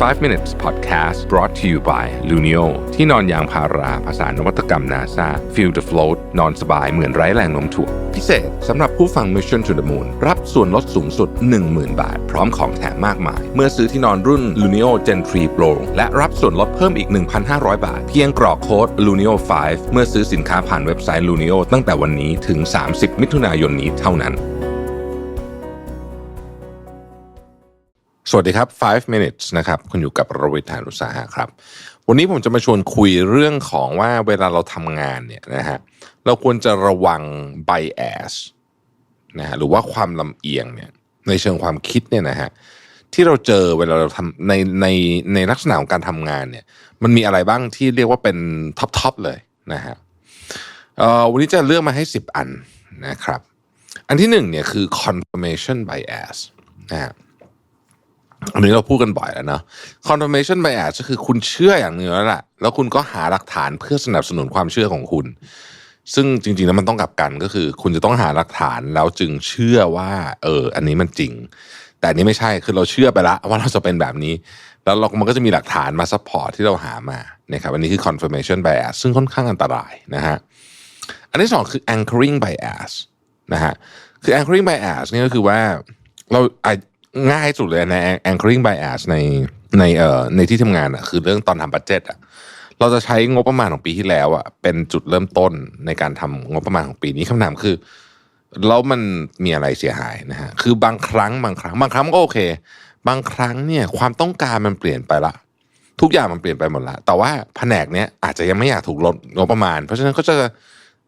5 minutes podcast brought to you by Luno ที่นอนยางพาราภาษานวัตกรรม NASA feel the float นอนสบายเหมือนไร้แรงโน้มถ่วงพิเศษสำหรับผู้ฟัง Mission to the Moon รับส่วนลดสูงสุด 10,000 บาท พร้อมของแถมมากมาย เมื่อซื้อที่นอนรุ่น Luno Gen 3 Pro และรับส่วนลดเพิ่มอีก 1,500 บาท เพียงกรอกโค้ด Luno 5 เมื่อซื้อสินค้าผ่านเว็บไซต์ Luno ตั้งแต่วันนี้ถึง 30 มิถุนายนนี้เท่านั้น วัสดีครับ 5 minutes นะครับ คุณอยู่กับรวิทยานุสาหะครับ วันนี้ผมจะมาชวนคุยเรื่องของว่าเวลาเราทำงานเนี่ยนะฮะ เราควรจะระวัง bias นะฮะ หรือว่าความลำเอียงเนี่ย ในเชิงความคิดเนี่ยนะฮะ ที่เราเจอเวลาเราทำในในในลักษณะของการทำงานเนี่ย มันมีอะไรบ้างที่เรียกว่าเป็นท็อปทอปเลยนะฮะอ่อวันนี้จะเลือกมาให้ 10 อันนะครับ อันที่หนึ่งเนี่ยคือ confirmation bias นะฮะ อันนี้เราพูดกันบ่อยแล้วเนาะ confirmation bias ก็คือคุณเชื่ออย่างหนึงแล้วแหละแล้วคุณก็หาหลักฐานเพื่อสนับสนุนความเชื่อของคุณ ซึ่งจริงๆแล้วมันต้องกลับกันก็คือ คุณจะต้องหาหลักฐานแล้วจึงเชื่อว่า เออ อันนี้มันจริง แต่อันนี้ไม่ใช่คือเราเชื่อไปแล้วว่าเราจะเป็นแบบนี้ แล้วเรามันก็จะมีหลักฐานมาซัพพอร์ตที่เราหามานะครับอันนี้คือ confirmation bias ซึ่งค่อนข้างอันตรายนะฮะอันที่สองคือ anchoring bias นะฮะคือ anchoring bias นี่ก็คือว่าเราอะ ง่ายสุดเลยใน anchoring bias ในในเอ่อในที่ทำงานอะคือเรื่องตอนทำบัตเจ็ตอะเราจะใช้งบประมาณของปีที่แล้วอะเป็นจุดเริ่มต้นในการทำงบประมาณของปีนี้คำถามคือแล้วมันมีอะไรเสียหายนะฮะ คือบางครั้งบางครั้ง บางครั้งก็โอเค บางครั้งเนี่ยความต้องการมันเปลี่ยนไปละ ทุกอย่างมันเปลี่ยนไปหมดละ แต่ว่าแผนกเนี้ยอาจจะยังไม่อยากถูกลดงบประมาณ เพราะฉะนั้นก็จะ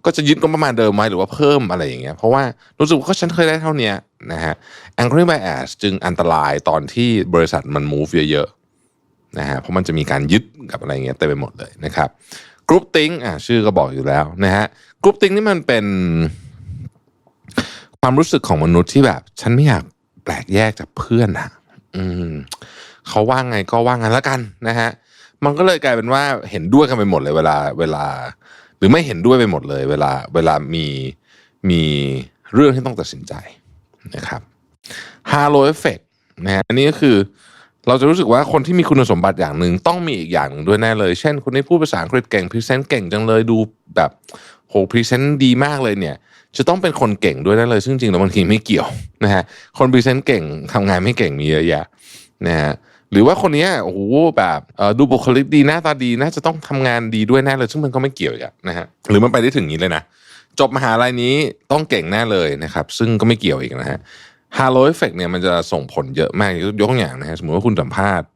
ก็จะยึดงบประมาณเดิมไว้หรือว่าเพิ่มอะไรอย่างเงี้ย เพราะว่ารู้สึกว่าฉันเคยได้เท่าเนี้ย นะฮะ anchoring bias จึงอันตรายตอนที่บริษัทมัน move เยอะๆนะฮะเพราะมันจะมีการยึดกับอะไรเงี้ยเต็มไปหมดเลยนะครับ group think อะชื่อก็บอกอยู่แล้วนะฮะ group think นี่มันเป็นความรู้สึกของมนุษย์ที่แบบ ฉันไม่อยากแปลกแยกจากเพื่อนอะ อืมเขาว่างไงก็ว่างั้นแล้วกันนะฮะมันก็เลยกลายเป็นว่าเห็นด้วยกันไปหมดเลย เวลาเวลา หรือไม่เห็นด้วยไปหมดเลย เวลาเวลามีมีเรื่องที่ต้องตัดสินใจ นะครับฮาโลเอฟเฟกนะฮะอันนี้ก็คือเราจะรู้สึกว่าคนที่มีคุณสมบัติอย่างหนึ่งต้องมีอีกอย่างหนึ่งด้วยแน่เลย เช่น คนที่พูดภาษาอังกฤษเก่งพรีเซนต์เก่งจังเลยดูแบบโหพรีเซนต์ดีมากเลยเนี่ย จะต้องเป็นคนเก่งด้วยแน่เลย ซึ่งจริงแล้วบางทีไม่เกี่ยวนะฮะคนพรีเซนต์เก่งทำงานไม่เก่งมีเยอะแยะนะฮะหรือว่าคนนี้โอ้โหแบบดูบุคลิกดีหน้าตาดีน่าจะต้องทำงานดีด้วยแน่เลย ซึ่งมันก็ไม่เกี่ยวอีกอะนะฮะหรือมันไปได้ถึงนี้เลยนะ จบมหาลัยนี้ต้องเก่งแน่เลยนะครับ ซึ่งก็ไม่เกี่ยวอีกนะฮะฮาโลเอฟเฟกเนี่ยมันจะส่งผลเยอะมากยกตัวอย่างนะฮะสมมติว่าคุณสัมภาษณ์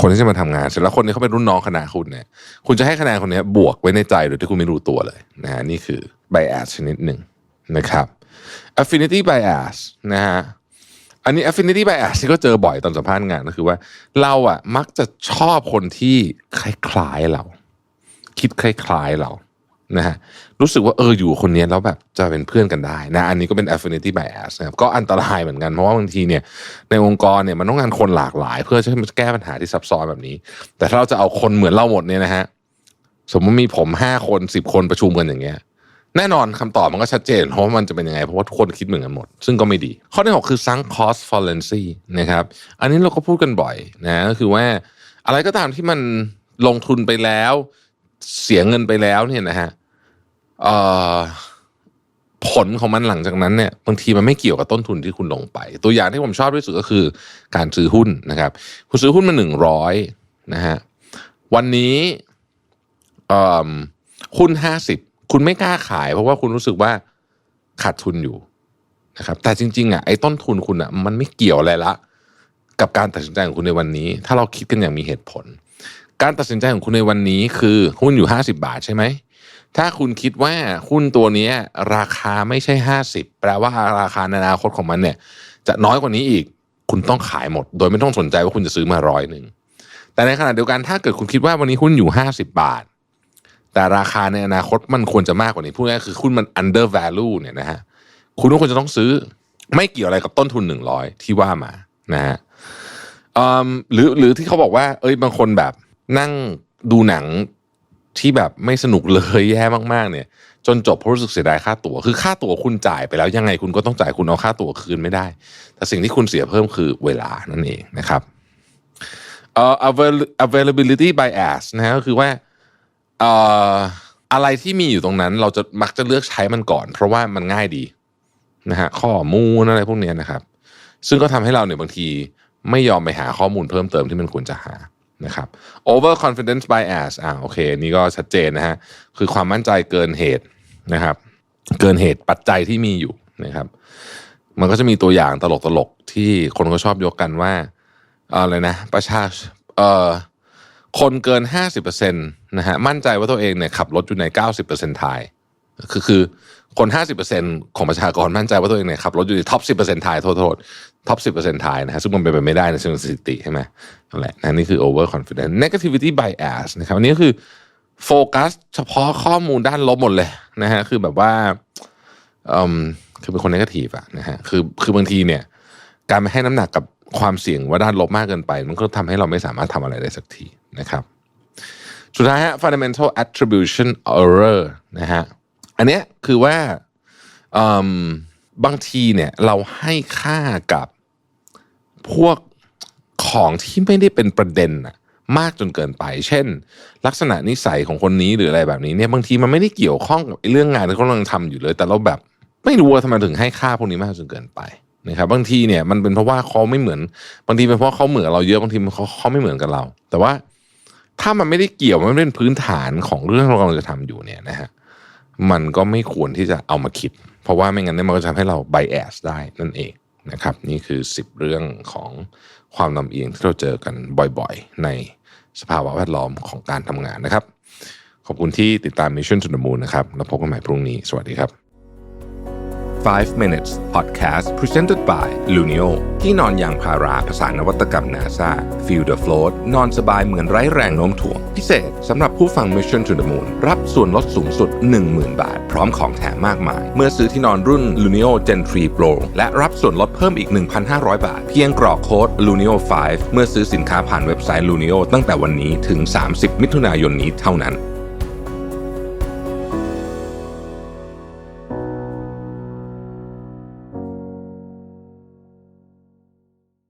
คนที่จะมาทำงานเสร็จแล้วคนนี้เขาเป็นรุ่นน้องคณะคุณเนี่ย คุณจะให้คะแนนคนนี้บวกไว้ในใจโดยที่คุณไม่รู้ตัวเลยนะฮะนี่คือ bias ชนิดหนึ่งนะครับ affinity bias นะฮะอันนี้ affinity bias ที่ก็เจอบ่อยตอนสัมภาษณ์งานก็คือว่า เราอะมักจะชอบคนที่คล้ายๆเรา คิดคล้ายๆเรา นะฮะรู้สึกว่าเอออยู่คนนี้แล้วแบบจะเป็นเพื่อนกันได้นะอันนี้ก็เป็น affinity bias นะครับก็อันตรายเหมือนกัน เพราะว่าบางทีเนี่ยในองค์กรเนี่ยมันต้องการคนหลากหลาย เพื่อจะแก้ปัญหาที่ซับซ้อนแบบนี้ แต่ถ้าเราจะเอาคนเหมือนเราหมดเนี่ยนะฮะสมมติมีผมห้าคนสิบคนประชุมกันอย่างเงี้ยแน่นอนคำตอบมันก็ชัดเจนเพราะว่ามันจะเป็นยังไง เพราะว่าทุกคนคิดเหมือนกันหมด ซึ่งก็ไม่ดี ข้อที่หกคือ sunk cost fallacy นะครับอันนี้เราก็พูดกันบ่อยนะก็คือว่าอะไรก็ตามที่มันลงทุนไปแล้ว เสียเงินไปแล้วเนี่ยนะฮะ ผลของมันหลังจากนั้นเนี่ยบางทีมันไม่เกี่ยวกับต้นทุนที่คุณลงไป ตัวอย่างที่ผมชอบที่สุดก็คือการซื้อหุ้นนะครับ คุณซื้อหุ้นมาหนึ่งร้อยนะฮะวันนี้หุ้นห้าสิบคุณไม่กล้าขาย เพราะว่าคุณรู้สึกว่าขาดทุนอยู่นะครับ แต่จริงๆอะไอ้ต้นทุนคุณอะมันไม่เกี่ยวอะไรละ กับการตัดสินใจของคุณในวันนี้ ถ้าเราคิดกันอย่างมีเหตุผล การตัดสินใจของคุณในวันนี้คือหุ้นอยู่50บาทใช่ไหม ถ้าคุณคิดว่าหุ้นตัวนี้ราคาไม่ใช่ 50 แปลว่าราคาในอนาคตของมันเนี่ย จะน้อยกว่านี้อีก คุณต้องขายหมด โดยไม่ต้องสนใจว่าคุณจะซื้อมาร้อยหนึ่งแต่ในขณะเดียวกันถ้าเกิดคุณคิดว่าวันนี้หุ้นอยู่ 50 บาท แต่ราคาในอนาคตมันควรจะมากกว่านี้พูดง่ายคือหุ้นมัน under value เนี่ยนะฮะคุณก็ควรจะต้องซื้อไม่เกี่ยวอะไรกับต้นทุนหนึ่งร้อยที่ว่ามานะฮะอืมหรือหรือที่เขาบอกว่า เอ้ยบางคนแบบนั่งดูหนัง ที่แบบไม่สนุกเลยแย่มากๆเนี่ย จนจบเพราะรู้สึกเสียดายค่าตั๋วคือค่าตั๋วคุณจ่ายไปแล้วยังไงคุณก็ต้องจ่ายคุณเอาค่าตั๋วคืนไม่ได้ แต่สิ่งที่คุณเสียเพิ่มคือเวลานั่นเองนะครับเอ่อ availability bias นะฮะก็คือว่าเอ่ออะไรที่มีอยู่ตรงนั้น เราจะมักจะเลือกใช้มันก่อน เพราะว่ามันง่ายดีนะฮะข้อมูลอะไรพวกนี้นะครับ ซึ่งก็ทำให้เราเนี่ยบางทีไม่ยอมไปหาข้อมูลเพิ่มเติมที่มันควรจะหา นะครับ over confidence bias อ่าโอเคนี่ก็ชัดเจนนะฮะคือความมั่นใจเกินเหตุนะครับ เกินเหตุปัจจัยที่มีอยู่นะครับ มันก็จะมีตัวอย่างตลกๆ ที่คนเขาชอบยกกันว่าเอ่ออะไรนะ ประชาเอ่อคนเกิน 50%นะฮะมั่นใจว่าตัวเองเนี่ยขับรถอยู่ใน 90%ทาย คือคือคน 50%ของประชากรมั่นใจว่าตัวเองเนี่ยขับรถอยู่ในท็อป 10%ทายโทษโทษท็อป 10%ทายนะฮะซึ่งมันเป็นไปไม่ได้ในเชิงสถิติใช่ไหมนั่นแหละนะนี่คือ over confidence negativity bias นะครับอันนี้ก็คือโฟกัสเฉพาะข้อมูลด้านลบหมดเลยนะฮะคือแบบว่าอืมคือเป็นคนนกาทีฟอะนะฮะคือคือบางทีเนี่ย การไม่ให้น้ำหนักกับความเสี่ยงว่าด้านลบมากเกินไป มันก็ทำให้เราไม่สามารถทำอะไรได้สักทีนะครับสุดท้ายฮะ fundamental attribution error นะฮะ อันเนี้ยคือว่าบางทีเนี่ยเราให้ค่ากับพวกของที่ไม่ได้เป็นประเด็นอะมากจนเกินไป เช่น ลักษณะนิสัยของคนนี้หรืออะไรแบบนี้เนี่ยบางทีมันไม่ได้เกี่ยวข้องกับเรื่องงานที่เขากำลังทำอยู่เลย แต่เราแบบไม่รู้ว่าทำไมถึงให้ค่าพวกนี้มากจนเกินไปนะครับบางทีเนี่ยมันเป็นเพราะว่าเขาไม่เหมือน บางทีเป็นเพราะเขาเหมือนเราเยอะบางทีเขาเขาไม่เหมือนกับเรา แต่ว่าถ้ามันไม่ได้เกี่ยวมันไม่เป็นพื้นฐานของเรื่องที่เรากำลังจะทำอยู่เนี่ยนะฮะ มันก็ไม่ควรที่จะเอามาคิด เพราะว่าไม่งั้นเนี่ยมันก็จะทำให้เราไบแอสได้นั่นเองนะครับ นี่คือ 10 เรื่องของความลำเอียงที่เราเจอกันบ่อยๆ ในสภาวะแวดล้อมของการทำงานนะครับ ขอบคุณที่ติดตาม Mission to the Moon นะครับ แล้วพบกันใหม่พรุ่งนี้ สวัสดีครับ 5 minutes podcast presented by Luno ที่นอนยางพาราภาษานวัตกรรม NASA feel the float นอนสบายเหมือนไร้แรงโน้มถ่วง พิเศษสำหรับผู้ฟัง Mission to the Moon รับส่วนลดสูงสุด 10,000 บาท พร้อมของแถมมากมาย เมื่อซื้อที่นอนรุ่น Luno Gen 3 Pro และรับส่วนลดเพิ่มอีก 1,500 บาท เพียงกรอกโค้ด Luno5 เมื่อซื้อสินค้าผ่านเว็บไซต์ Luno ตั้งแต่วันนี้ถึง 30 มิถุนายนนี้เท่านั้น